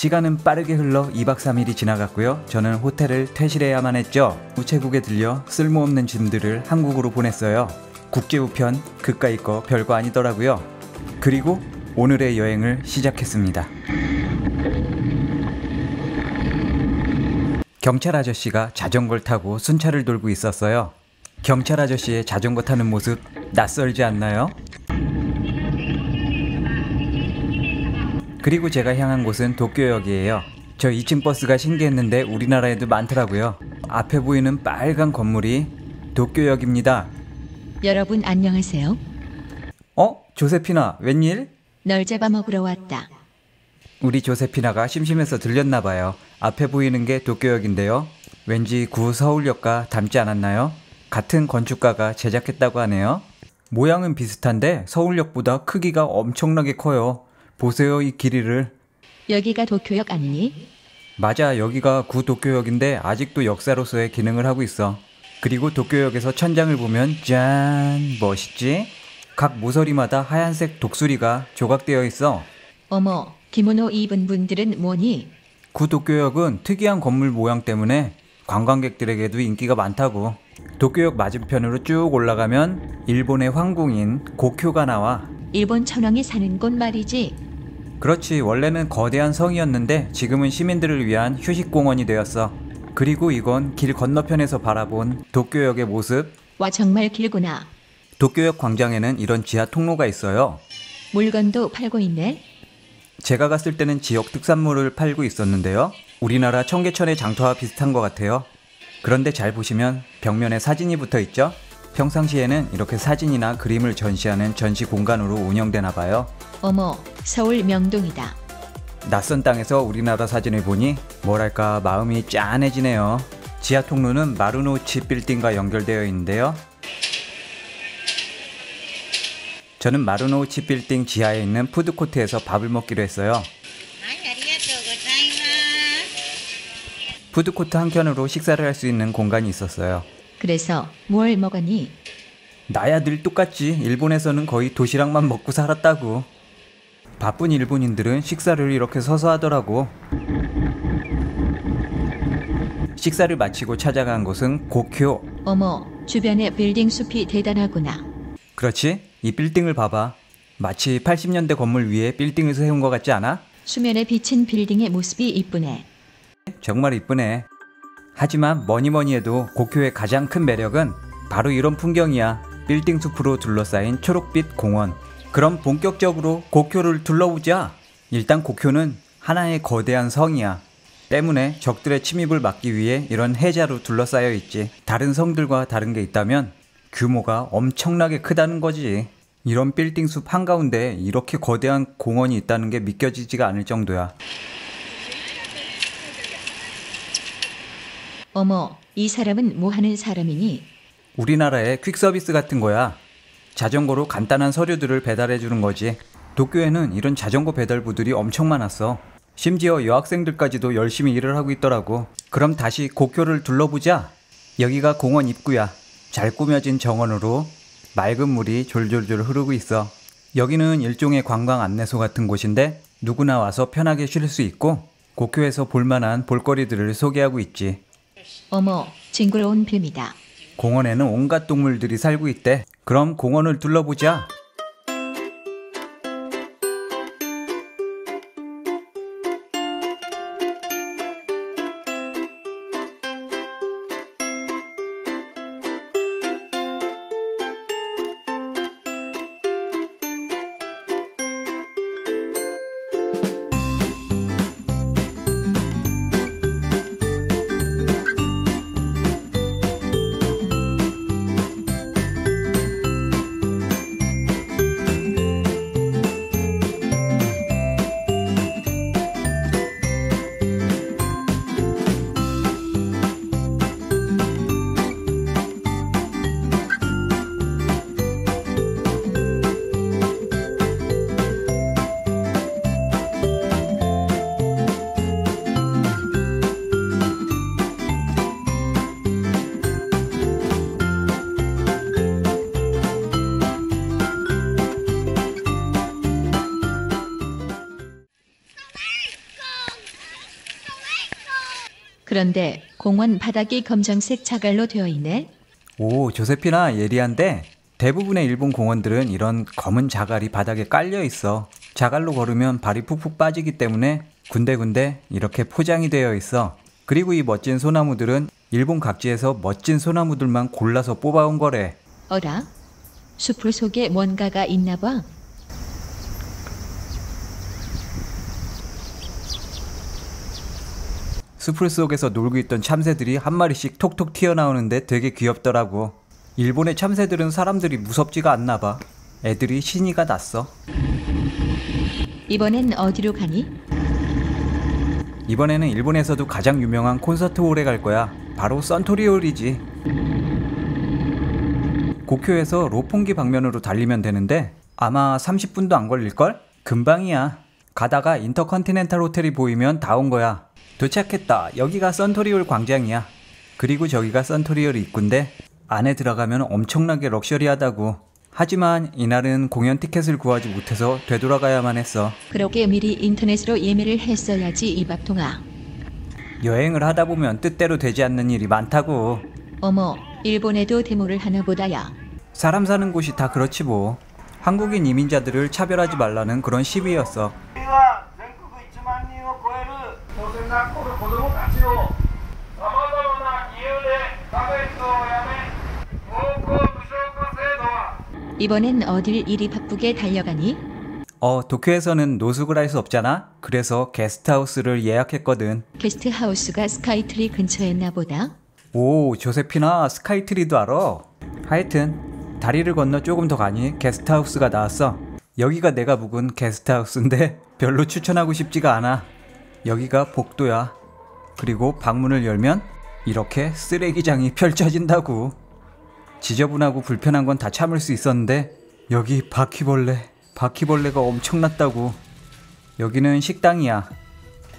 시간은 빠르게 흘러 2박 3일이 지나갔고요. 저는 호텔을 퇴실해야만 했죠. 우체국에 들려 쓸모없는 짐들을 한국으로 보냈어요. 국제 우편 그까이 거 별거 아니더라고요. 그리고 오늘의 여행을 시작했습니다. 경찰 아저씨가 자전거를 타고 순찰을 돌고 있었어요. 경찰 아저씨의 자전거 타는 모습 낯설지 않나요? 그리고 제가 향한 곳은 도쿄역이에요. 저 2층 버스가 신기했는데 우리나라에도 많더라고요. 앞에 보이는 빨간 건물이 도쿄역입니다. 여러분 안녕하세요. 어? 조세피나, 웬일? 널 잡아먹으러 왔다. 우리 조세피나가 심심해서 들렸나 봐요. 앞에 보이는 게 도쿄역인데요. 왠지 구 서울역과 닮지 않았나요? 같은 건축가가 제작했다고 하네요. 모양은 비슷한데 서울역보다 크기가 엄청나게 커요. 보세요, 이 길이를. 여기가 도쿄역 아니니? 맞아, 여기가 구 도쿄역인데 아직도 역사로서의 기능을 하고 있어. 그리고 도쿄역에서 천장을 보면 짠, 멋있지? 각 모서리마다 하얀색 독수리가 조각되어 있어. 어머, 기모노 입은 분들은 뭐니? 구 도쿄역은 특이한 건물 모양 때문에 관광객들에게도 인기가 많다고. 도쿄역 맞은편으로 쭉 올라가면 일본의 황궁인 고쿄가 나와. 일본 천황이 사는 곳 말이지. 그렇지, 원래는 거대한 성이었는데 지금은 시민들을 위한 휴식 공원이 되었어. 그리고 이건 길 건너편에서 바라본 도쿄역의 모습. 와 정말 길구나. 도쿄역 광장에는 이런 지하 통로가 있어요. 물건도 팔고 있네. 제가 갔을 때는 지역 특산물을 팔고 있었는데요. 우리나라 청계천의 장터와 비슷한 것 같아요. 그런데 잘 보시면 벽면에 사진이 붙어 있죠? 평상시에는 이렇게 사진이나 그림을 전시하는 전시 공간으로 운영되나 봐요. 어머, 서울 명동이다. 낯선 땅에서 우리나라 사진을 보니 뭐랄까 마음이 짠해지네요. 지하 통로는 마루노치 빌딩과 연결되어 있는데요. 저는 마루노우치 빌딩 지하에 있는 푸드코트에서 밥을 먹기로 했어요. 푸드코트 한켠으로 식사를 할 수 있는 공간이 있었어요. 그래서 뭘 먹었니? 나야 늘 똑같지. 일본에서는 거의 도시락만 먹고 살았다고. 바쁜 일본인들은 식사를 이렇게 서서 하더라고. 식사를 마치고 찾아간 곳은 고쿄. 어머, 주변의 빌딩 숲이 대단하구나. 그렇지? 이 빌딩을 봐봐. 마치 80년대 건물 위에 빌딩을 세운 것 같지 않아? 수면에 비친 빌딩의 모습이 이쁘네. 정말 이쁘네. 하지만 뭐니 뭐니 해도 고쿄의 가장 큰 매력은 바로 이런 풍경이야. 빌딩 숲으로 둘러싸인 초록빛 공원. 그럼 본격적으로 고쿄를 둘러보자. 일단 고쿄는 하나의 거대한 성이야. 때문에 적들의 침입을 막기 위해 이런 해자로 둘러싸여 있지. 다른 성들과 다른 게 있다면 규모가 엄청나게 크다는 거지. 이런 빌딩 숲 한가운데 이렇게 거대한 공원이 있다는 게 믿겨지지가 않을 정도야. 어머, 이 사람은 뭐 하는 사람이니? 우리나라의 퀵 서비스 같은 거야. 자전거로 간단한 서류들을 배달해 주는 거지. 도쿄에는 이런 자전거 배달부들이 엄청 많았어. 심지어 여학생들까지도 열심히 일을 하고 있더라고. 그럼 다시 고쿄를 둘러보자. 여기가 공원 입구야. 잘 꾸며진 정원으로 맑은 물이 졸졸졸 흐르고 있어. 여기는 일종의 관광 안내소 같은 곳인데 누구나 와서 편하게 쉴 수 있고 고쿄에서 볼만한 볼거리들을 소개하고 있지. 어머, 징그러운 뱀이다. 공원에는 온갖 동물들이 살고 있대. 그럼 공원을 둘러보자. 그런데 공원 바닥이 검정색 자갈로 되어 있네. 오, 조세피나 예리한데 대부분의 일본 공원들은 이런 검은 자갈이 바닥에 깔려 있어. 자갈로 걸으면 발이 푹푹 빠지기 때문에 군데군데 이렇게 포장이 되어 있어. 그리고 이 멋진 소나무들은 일본 각지에서 멋진 소나무들만 골라서 뽑아온 거래. 어라? 숲풀 속에 뭔가가 있나 봐. 숲풀 속에서 놀고 있던 참새들이 한 마리씩 톡톡 튀어나오는데 되게 귀엽더라고. 일본의 참새들은 사람들이 무섭지가 않나 봐. 애들이 신이가 났어. 이번엔 어디로 가니? 이번에는 일본에서도 가장 유명한 콘서트 홀에 갈 거야. 바로 선토리홀이지. 고쿄에서 로폰기 방면으로 달리면 되는데 아마 30분도 안 걸릴걸? 금방이야. 가다가 인터컨티넨탈 호텔이 보이면 다 온 거야. 도착했다. 여기가 선토리홀 광장이야. 그리고 저기가 선토리홀 입구인데 안에 들어가면 엄청나게 럭셔리하다고. 하지만 이날은 공연 티켓을 구하지 못해서 되돌아가야만 했어. 그러게 미리 인터넷으로 예매를 했어야지 이밥통아. 여행을 하다 보면 뜻대로 되지 않는 일이 많다고. 어머, 일본에도 데모를 하나 보다야. 사람 사는 곳이 다 그렇지 뭐. 한국인 이민자들을 차별하지 말라는 그런 시위였어. 이번엔 어딜 이리 바쁘게 달려가니? 어, 도쿄에서는 노숙을 할 수 없잖아? 그래서 게스트하우스를 예약했거든. 게스트하우스가 스카이트리 근처였나 보다. 오, 조세피나 스카이트리도 알아? 하여튼, 다리를 건너 조금 더 가니 게스트하우스가 나왔어. 여기가 내가 묵은 게스트하우스인데 별로 추천하고 싶지가 않아. 여기가 복도야. 그리고 방문을 열면 이렇게 쓰레기장이 펼쳐진다고. 지저분하고 불편한 건 다 참을 수 있었는데 여기 바퀴벌레, 바퀴벌레가 엄청났다고. 여기는 식당이야.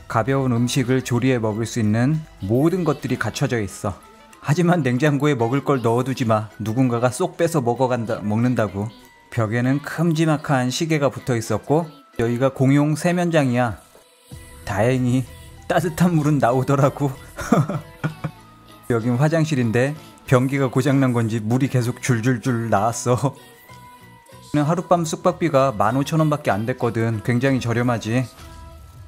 가벼운 음식을 조리해 먹을 수 있는 모든 것들이 갖춰져 있어. 하지만 냉장고에 먹을 걸 넣어두지 마. 누군가가 쏙 빼서 먹어간다, 먹는다고. 벽에는 큼지막한 시계가 붙어 있었고, 여기가 공용 세면장이야. 다행히 따뜻한 물은 나오더라고. 여긴 화장실인데 변기가 고장난 건지 물이 계속 줄줄줄 나왔어. 하룻밤 숙박비가 15,000원밖에 안 됐거든. 굉장히 저렴하지.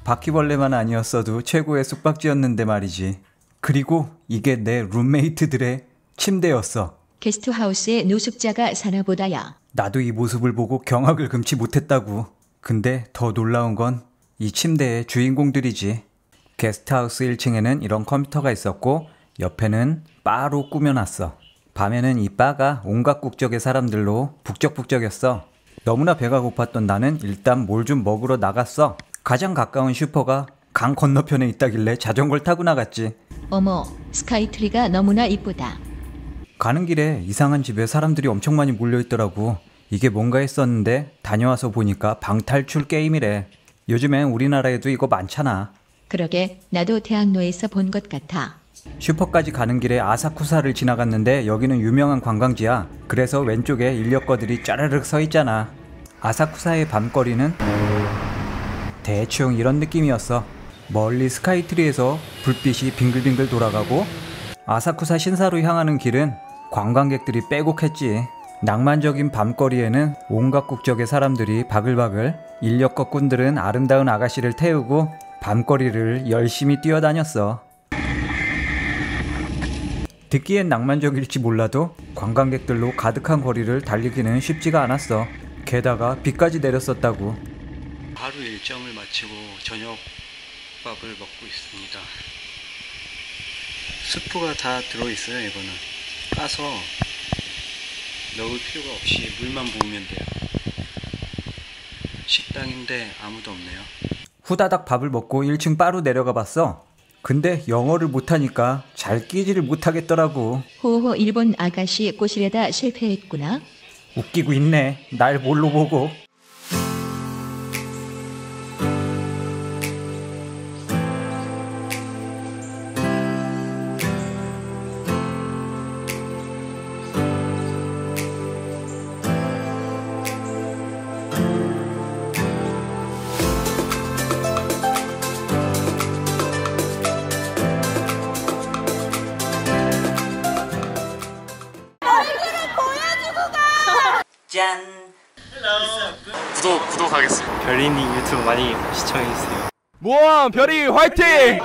바퀴벌레만 아니었어도 최고의 숙박지였는데 말이지. 그리고 이게 내 룸메이트들의 침대였어. 게스트하우스에 노숙자가 사나 보다야. 나도 이 모습을 보고 경악을 금치 못했다고. 근데 더 놀라운 건 이 침대의 주인공들이지. 게스트하우스 1층에는 이런 컴퓨터가 있었고 옆에는 바로 꾸며놨어. 밤에는 이 바가 온갖 국적의 사람들로 북적북적였어. 너무나 배가 고팠던 나는 일단 뭘 좀 먹으러 나갔어. 가장 가까운 슈퍼가 강 건너편에 있다길래 자전거를 타고 나갔지. 어머, 스카이트리가 너무나 이쁘다. 가는 길에 이상한 집에 사람들이 엄청 많이 몰려있더라고. 이게 뭔가 했었는데 다녀와서 보니까 방탈출 게임이래. 요즘엔 우리나라에도 이거 많잖아. 그러게 나도 대학로에서 본 것 같아. 슈퍼까지 가는 길에 아사쿠사를 지나갔는데 여기는 유명한 관광지야. 그래서 왼쪽에 인력거들이 짜르륵 서 있잖아. 아사쿠사의 밤거리는 대충 이런 느낌이었어. 멀리 스카이트리에서 불빛이 빙글빙글 돌아가고 아사쿠사 신사로 향하는 길은 관광객들이 빼곡했지. 낭만적인 밤거리에는 온갖 국적의 사람들이 바글바글 인력거 꾼들은 아름다운 아가씨를 태우고 밤거리를 열심히 뛰어다녔어. 듣기엔 낭만적일지 몰라도 관광객들로 가득한 거리를 달리기는 쉽지가 않았어. 게다가 비까지 내렸었다고. 하루 일정을 마치고 저녁밥을 먹고 있습니다. 스프가 다 들어있어요, 이거는. 까서 넣을 필요가 없이 물만 부으면 돼요. 식당인데 아무도 없네요. 후다닥 밥을 먹고 1층 바로 내려가 봤어. 근데 영어를 못하니까 잘 끼지를 못하겠더라고. 호호 일본 아가씨 꼬시려다 실패했구나. 웃기고 있네. 날 뭘로 보고. 별이니 유튜브 많이 시청해주세요. 모험 별이 화이팅!